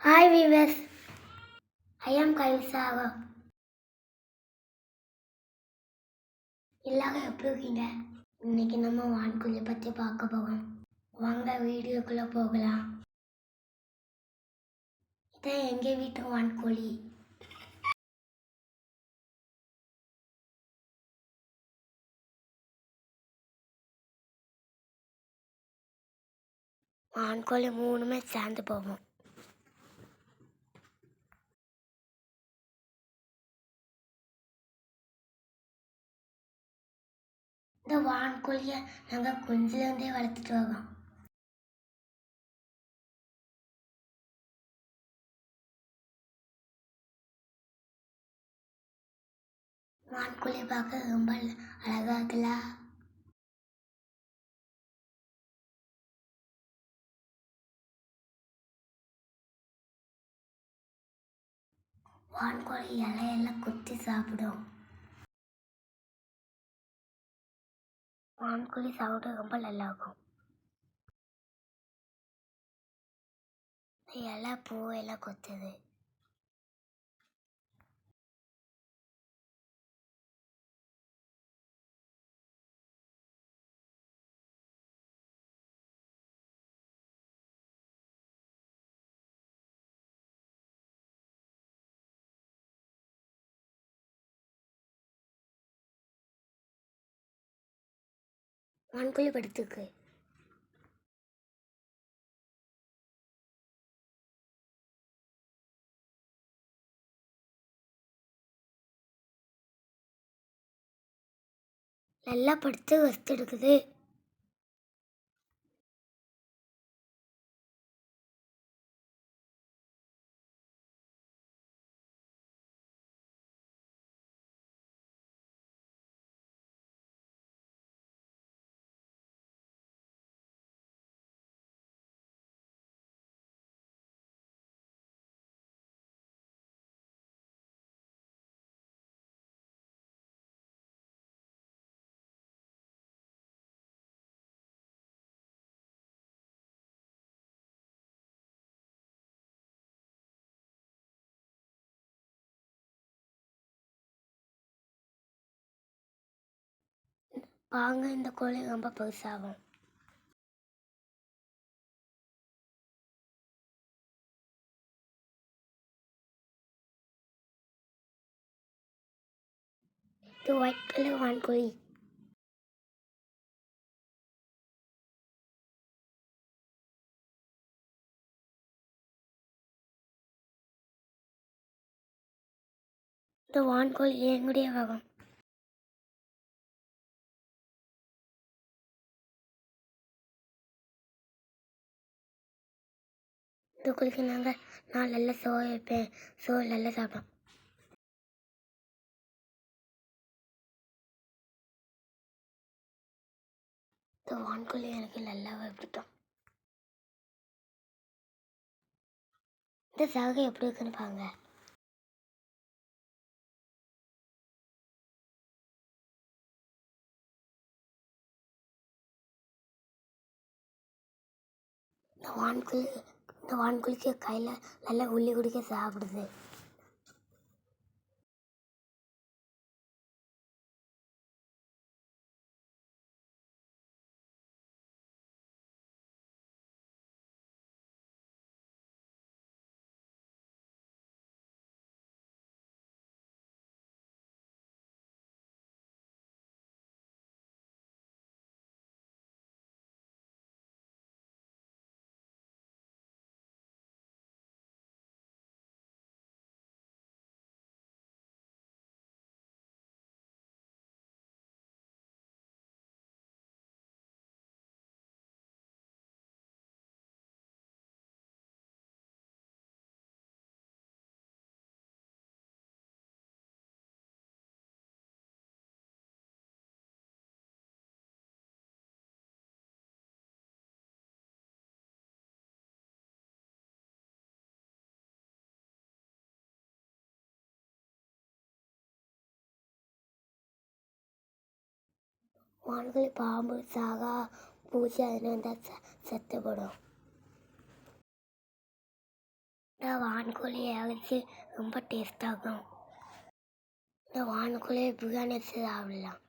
Hi viewers ஐ ஆம் கைசாவா எல்லாரும் எப்படி இருக்கீங்க? இன்னைக்கு நம்ம வான்கோழியை பற்றி பார்க்க போகிறோம் வாங்க வீடியோக்குள்ளே போகலாம். இதான் எங்கள் வீட்டு வான்கோழி வான்கோழி மூணுமே சேர்ந்து போவோம். இந்த வான்கோழியை நாங்கள் இருந்தே வளர்த்துட்டு வரோம். வான்கோழி பார்க்க ரொம்ப அழகா இருக்குல்ல? வான்கோழி இலையெல்லாம் கொத்தி சாப்பிடும். வான்கோழி சாப்பிட ரொம்ப நல்லா இருக்கும் இலை பூ எல்லாம் கொத்துது. கொத்துது வான்கோழி படுத்துக்கு. நல்லா படுத்து ரெஸ்ட் எடுக்குது. வாங்க இந்த கோழி ரொம்ப பெருசாகும். இது ஒயிட் கலர் வான்கோழி. இந்த வான்கோழி எங்களுடைய வகம் இந்த கோழிக்கு நாங்கள் நான் நல்லா சோ வைப்பேன். சோ நல்லா சாப்பிடும். இந்த எனக்கு நல்லாவே பிடிக்கும் இந்த சாகை எப்படி இருக்குன்னு பாருங்க. இந்த வான்கோழி இந்த கையில் நல்லா உள்ளி குடிக்க சாப்பிடுது. வான்கோழி பாம்பு சாகா பூச்சி அதுன்னு வந்தால் செ செத்துப்படும். இந்த வான்கோழியை அழைச்சி ரொம்ப டேஸ்டாகும் இந்த வான்கோழியை பிரியாணி வச்சு சாப்பிடலாம்.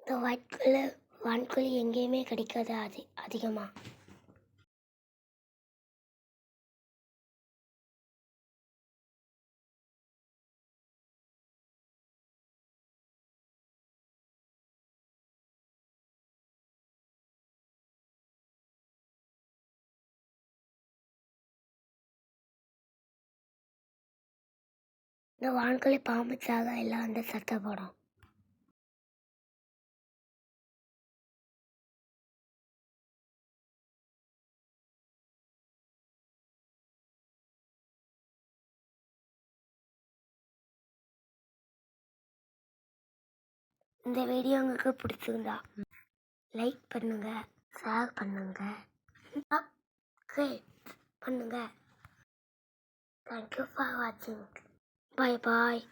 இந்த ஒயிட் கலர் வான்கோழி எங்கேயுமே கிடைக்காது அது அதிகமாக இந்த வான்கோழி பாம்பு சாக எல்லாம் வந்து சத்தம் போடும். இந்த வீடியோ உங்களுக்கு பிடிச்சிருந்தா லைக் பண்ணுங்க ஷேர் பண்ணுங்க பண்ணுங்க. தேங்க்யூ ஃபார் வாட்சிங் 拜拜。